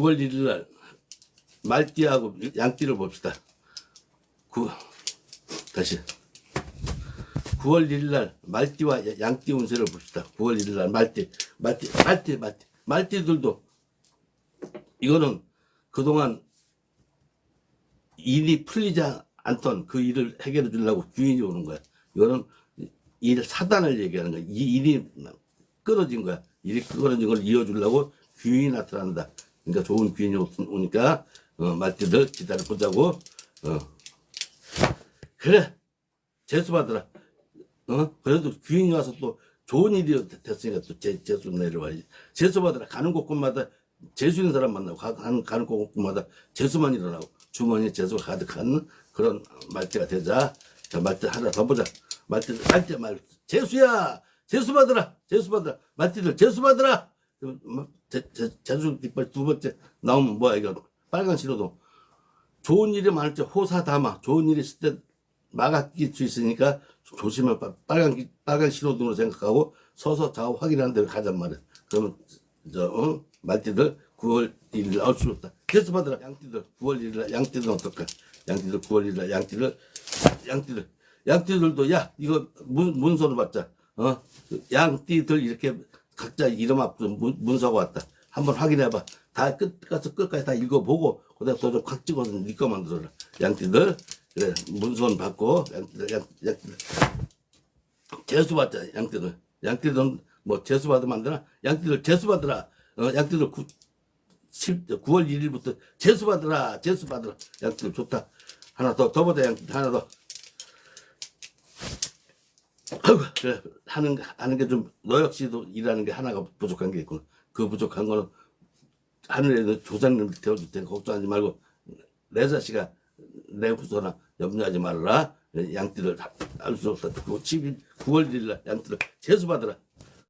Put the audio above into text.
9월 1일 날 말띠하고 양띠를 봅시다. 9 다시 9월 1일 날 말띠와 양띠 운세를 봅시다. 9월 1일 날 말띠 말띠 말띠 말띠 말띠들도 이거는 그동안 일이 풀리지 않던 그 일을 해결해 주려고 귀인이 오는 거야. 이거는 일 사단을 얘기하는 거야. 이 일이 끊어진 거야. 일이 끊어진 걸 이어주려고 귀인이 나타난다. 그러니까 좋은 귀인이 오- 오니까 어, 말띠들 기다려 보자고. 어. 그래 재수 받으라. 어? 그래도 귀인이 와서 또 좋은 일이 됐으니까 또 재, 재수 내려와야지. 재수 받으라. 가는 곳곳마다 재수 있는 사람 만나고 가- 가는, 가는 곳곳마다 재수만 일어나고 주머니에 재수가 가득한 그런 말띠가 되자. 자, 말띠 하나 더 보자. 말띠, 말띠, 말 재수야! 재수 받으라! 재수 받으라! 말띠들 재수 받으라! 재, 재, 재수 깃발 두 번째 나오면 뭐야, 이거. 빨간 신호도. 좋은 일이 많을 때 호사다마. 좋은 일이 있을 때 막아 낄 수 있으니까 조심할 바- 빨간 기- 빨간 신호등으로 생각하고 서서 좌우 확인하는 대로 가잔 말이야. 그러면 저 어? 말띠들 9월 1일 나올 수 없다. 계속 받으라. 양띠들 9월 1일 양띠들은 어떨까? 양띠들 9월 1일 양띠들 양띠들 양띠들도 야 이거 문 문서로 받자. 어 양띠들 이렇게 각자 이름 문, 문서가 왔다. 한번 확인해봐. 다 끝까지 끝까지 다 읽어보고 그다음 도장 확 찍어서 네 거 만들어라. 양띠들. 그래 문서는 받고 양띠들 양, 양띠들. 재수 받자 양띠들. 양띠들은 뭐 재수 받으면 안 되나? 양띠들 재수 받으라. 어, 양띠들 구, 10, 9월 1일부터 재수 받으라 재수 받으라. 양띠들 좋다. 하나 더 더 보자 양띠들. 하나 더 하는 게- 하는 게 좀 너 역시도 일하는 게 하나가 부족한 게 있고 그 부족한 거는 하늘에는 조상님들 태워줄 테니까 걱정하지 말고 내 자식아 내 후손아 염려하지 말라. 양띠를 알 수 없다. 9월 10일 9월 1일 날 양띠를 재수 받으라